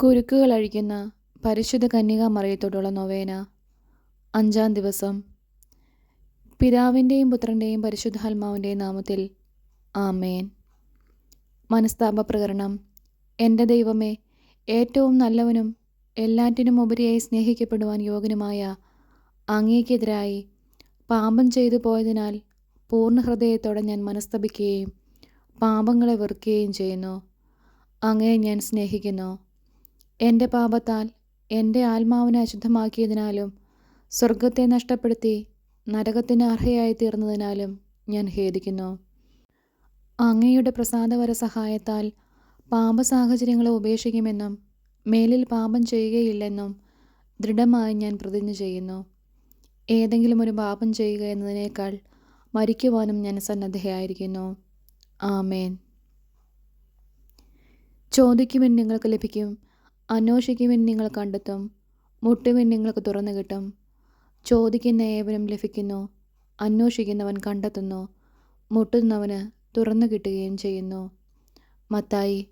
കുരുക്കുകൾ അഴിക്കുന്ന പരിശുദ്ധ കന്യകാമറിയത്തോടുള്ള നൊവേന. അഞ്ചാം ദിവസം. പിതാവിന്റെയും പുത്രന്റെയും പരിശുദ്ധാത്മാവിന്റെയും നാമത്തിൽ. ആമേൻ. മനസ്താപ പ്രകരണം എന്റെ ദൈവമേ ഏറ്റവും നല്ലവനും എല്ലാറ്റിനും ഉപരിയായി സ്നേഹിക്കപ്പെടുവാൻ യോഗ്യനുമായ അങ്ങേക്കെതിരായി പാപം ചെയ്തു പോയതിനാൽ പൂർണ ഹൃദയത്തോടെ ഞാൻ മനസ്തപിക്കുകയും പാപങ്ങളെ വെറുക്കുകയും ചെയ്യുന്നു. അങ്ങയെ ഞാൻ സ്നേഹിക്കുന്നു. എന്റെ പാപത്താൽ എന്റെ ആത്മാവിനെ അശുദ്ധമാക്കിയതിനാലും സ്വർഗത്തെ നഷ്ടപ്പെടുത്തി നരകത്തിന് അർഹയായി തീർന്നതിനാലും ഞാൻ ഖേദിക്കുന്നു. അങ്ങയുടെ പ്രസാദവര സഹായത്താൽ പാപസാഹചര്യങ്ങളെ ഉപേക്ഷിക്കുമെന്നും മേലിൽ പാപം ചെയ്യുകയില്ലെന്നും ദൃഢമായി ഞാൻ പ്രതിജ്ഞ ചെയ്യുന്നു. ഏതെങ്കിലും ഒരു പാപം ചെയ്യുക എന്നതിനേക്കാൾ മരിക്കുവാനും ഞാൻ സന്നദ്ധയായിരിക്കുന്നു. ആമേൻ. ചോദിക്കുമെന്ന് നിങ്ങൾക്ക് ലഭിക്കും. അന്വേഷിക്കുവിൻ നിങ്ങൾ കണ്ടെത്തും മുട്ടുവിൻ നിങ്ങൾക്ക് തുറന്നു കിട്ടും. ചോദിക്കുന്ന ഏവനും ലഭിക്കുന്നു അന്വേഷിക്കുന്നവൻ കണ്ടെത്തുന്നു മുട്ടുന്നവന് തുറന്നു കിട്ടുകയും ചെയ്യുന്നു. മത്തായി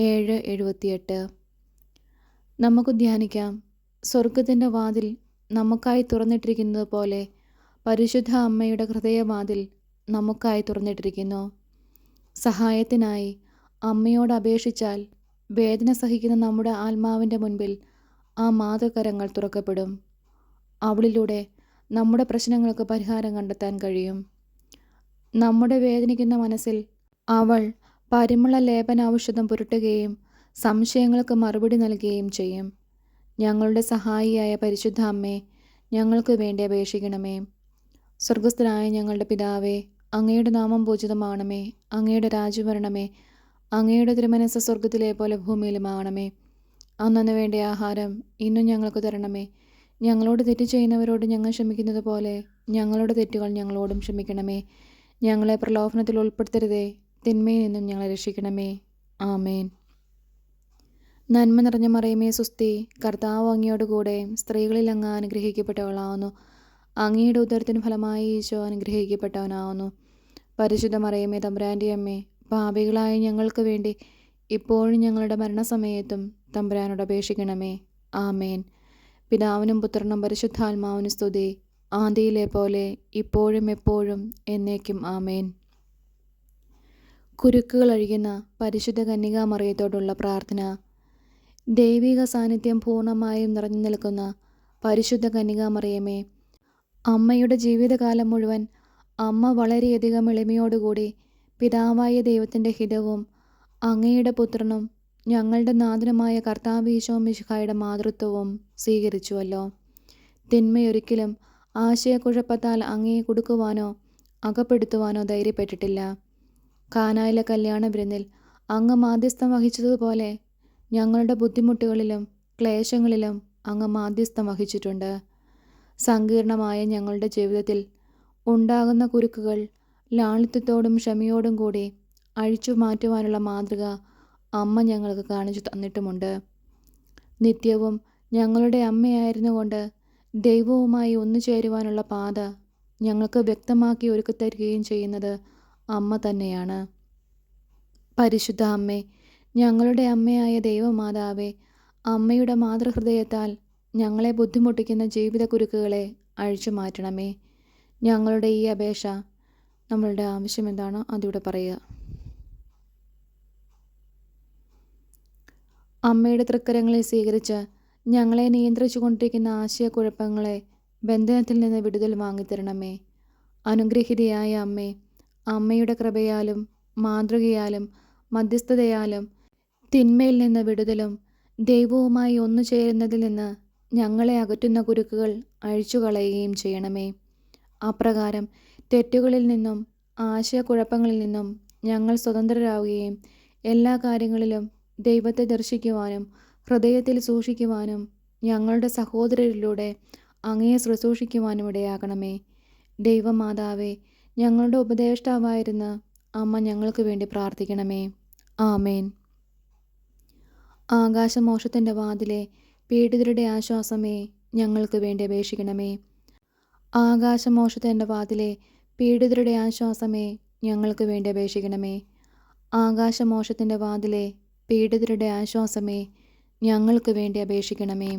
ഏഴ് എഴുപത്തിയെട്ട്. നമുക്ക് ധ്യാനിക്കാം. സ്വർഗത്തിന്റെ വാതിൽ നമുക്കായി തുറന്നിട്ടിരിക്കുന്നത് പോലെ പരിശുദ്ധ അമ്മയുടെ ഹൃദയവാതിൽ നമുക്കായി തുറന്നിട്ടിരിക്കുന്നു. സഹായത്തിനായി അമ്മയോട് അപേക്ഷിച്ചാൽ വേദന സഹിക്കുന്ന നമ്മുടെ ആത്മാവിന്റെ മുൻപിൽ ആ മാതൃകരങ്ങൾ തുറക്കപ്പെടും. അവളിലൂടെ നമ്മുടെ പ്രശ്നങ്ങൾക്ക് പരിഹാരം കണ്ടെത്താൻ കഴിയും. നമ്മുടെ വേദനിക്കുന്ന മനസ്സിൽ അവൾ പരിമള ലേപന ഔഷധം പുരട്ടുകയും സംശയങ്ങൾക്ക് മറുപടി നൽകുകയും ചെയ്യും. ഞങ്ങളുടെ സഹായിയായ പരിശുദ്ധ അമ്മേ ഞങ്ങൾക്ക് വേണ്ടി അപേക്ഷിക്കണമേ. സ്വർഗസ്ഥനായ ഞങ്ങളുടെ പിതാവേ അങ്ങയുടെ നാമം പൂജിതമാണമേ അങ്ങയുടെ രാജ്യം വരണമേ അങ്ങയുടെ തിരുമനസ് സ്വർഗത്തിലെ പോലെ ഭൂമിയിലുമാകണമേ അന്നു വേണ്ട ആഹാരം ഇന്നും ഞങ്ങൾക്ക് തരണമേ. ഞങ്ങളോട് തെറ്റ് ചെയ്യുന്നവരോട് ഞങ്ങൾ ക്ഷമിക്കുന്നത് പോലെ ഞങ്ങളുടെ തെറ്റുകൾ ഞങ്ങളോടും ക്ഷമിക്കണമേ. ഞങ്ങളെ പ്രലോഭനത്തിൽ ഉൾപ്പെടുത്തരുതേ. തിന്മയിൽ നിന്നും ഞങ്ങളെ രക്ഷിക്കണമേ. ആമേൻ. നന്മ നിറഞ്ഞ മറിയമേ സുസ്തി കർത്താവ് അങ്ങയോട് കൂടെ സ്ത്രീകളിൽ അങ്ങ് അനുഗ്രഹിക്കപ്പെട്ടവളാവുന്നു. അങ്ങയുടെ ഉദരത്തിന് ഫലമായി ഈശോ അനുഗ്രഹിക്കപ്പെട്ടവനാവുന്നു. പരിശുദ്ധ മറിയമേ തമ്പുരാന്റെ അമ്മേ പാപികളായ ഞങ്ങൾക്ക് വേണ്ടി ഇപ്പോഴും ഞങ്ങളുടെ മരണസമയത്തും തമ്പുരാനോട് അപേക്ഷിക്കണമേ. ആമേൻ. പിതാവിനും പുത്രനും പരിശുദ്ധാത്മാവിനും സ്തുതി. ആദിയിലെ പോലെ ഇപ്പോഴും എപ്പോഴും എന്നേക്കും ആമേൻ. കുരുക്കുകൾ അഴിയുന്ന പരിശുദ്ധ കന്യകാമറിയത്തോടുള്ള പ്രാർത്ഥന. ദൈവിക സാന്നിധ്യം പൂർണമായും നിറഞ്ഞു നിൽക്കുന്ന പരിശുദ്ധ കന്യകാമറിയമേ അമ്മയുടെ ജീവിതകാലം മുഴുവൻ അമ്മ വളരെയധികം എളിമയോടുകൂടി പിതാവായ ദൈവത്തിന്റെ ഹിതവും അങ്ങയുടെ പുത്രനും ഞങ്ങളുടെ നാഥനുമായ കർത്താവീശോ മിശിഹായുടെ മാതൃത്വവും സ്വീകരിച്ചുവല്ലോ. തിന്മയൊരിക്കലും ആശയക്കുഴപ്പത്താൽ അങ്ങയെ കൊടുക്കുവാനോ അകപ്പെടുത്തുവാനോ ധൈര്യപ്പെട്ടിട്ടില്ല. കാനായിലെ കല്യാണ വിരുന്നിൽ അങ്ങ് മാധ്യസ്ഥം വഹിച്ചതുപോലെ ഞങ്ങളുടെ ബുദ്ധിമുട്ടുകളിലും ക്ലേശങ്ങളിലും അങ്ങ് മാധ്യസ്ഥം വഹിച്ചിട്ടുണ്ട്. സങ്കീർണമായ ഞങ്ങളുടെ ജീവിതത്തിൽ ഉണ്ടാകുന്ന കുരുക്കുകൾ ലാളിത്യത്തോടും ക്ഷമയോടും കൂടി അഴിച്ചു മാറ്റുവാനുള്ള മാതൃക അമ്മ ഞങ്ങൾക്ക് കാണിച്ചു തന്നിട്ടുമുണ്ട്. നിത്യവും ഞങ്ങളുടെ അമ്മയായിരുന്നുകൊണ്ട് ദൈവവുമായി ഒന്നു ചേരുവാനുള്ള പാത ഞങ്ങൾക്ക് വ്യക്തമാക്കി ഒരുക്കിത്തരികയും ചെയ്യുന്നത് അമ്മ തന്നെയാണ്. പരിശുദ്ധ അമ്മേ ഞങ്ങളുടെ അമ്മയായ ദൈവമാതാവേ അമ്മയുടെ മാതൃഹൃദയത്താൽ ഞങ്ങളെ ബുദ്ധിമുട്ടിക്കുന്ന ജീവിത കുരുക്കുകളെ അഴിച്ചു മാറ്റണമേ. ഞങ്ങളുടെ ഈ അപേക്ഷ നമ്മളുടെ ആവശ്യം എന്താണോ? അതിവിടെ പറയുക. അമ്മയുടെ തൃക്കരങ്ങളെ സ്വീകരിച്ച് ഞങ്ങളെ നിയന്ത്രിച്ചു കൊണ്ടിരിക്കുന്ന ആശയക്കുഴപ്പങ്ങളെ ബന്ധനത്തിൽ നിന്ന് വിടുതൽ വാങ്ങിത്തരണമേ. അനുഗ്രഹിതയായ അമ്മേ അമ്മയുടെ കൃപയാലും മാതൃകയാലും മധ്യസ്ഥതയാലും തിന്മയിൽ നിന്ന് വിടുതലും ദൈവവുമായി ഒന്നു ചേരുന്നതിൽ നിന്ന് ഞങ്ങളെ അകറ്റുന്ന കുരുക്കുകൾ അഴിച്ചു കളയുകയും ചെയ്യണമേ. അപ്രകാരം തെറ്റുകളിൽ നിന്നും ആശയക്കുഴപ്പങ്ങളിൽ നിന്നും ഞങ്ങൾ സ്വതന്ത്രരാവുകയും എല്ലാ കാര്യങ്ങളിലും ദൈവത്തെ ദർശിക്കുവാനും ഹൃദയത്തിൽ സൂക്ഷിക്കുവാനും ഞങ്ങളുടെ സഹോദരരിലൂടെ അങ്ങയെ ശുശ്രൂഷിക്കുവാനും ഇടയാകണമേ ദൈവമാതാവേ ഞങ്ങളുടെ ഉപദേഷ്ടാവായിരുന്ന അമ്മ ഞങ്ങൾക്ക് വേണ്ടി പ്രാർത്ഥിക്കണമേ. ആമേൻ. ആകാശമോഷത്തിന്റെ വാതിലെ പീഡിതരുടെ ആശ്വാസമേ ഞങ്ങൾക്ക് വേണ്ടി അപേക്ഷിക്കണമേ. ആകാശമോഷത്തിന്റെ വാതിലെ പീഡിതരുടെ ആശ്വാസമേ ഞങ്ങൾക്ക് വേണ്ടി അപേക്ഷിക്കണമേ. ആകാശമോഷത്തിന്റെ വാതിലെ പീഡിതരുടെ ആശ്വാസമേ ഞങ്ങൾക്ക് വേണ്ടി അപേക്ഷിക്കണമേ.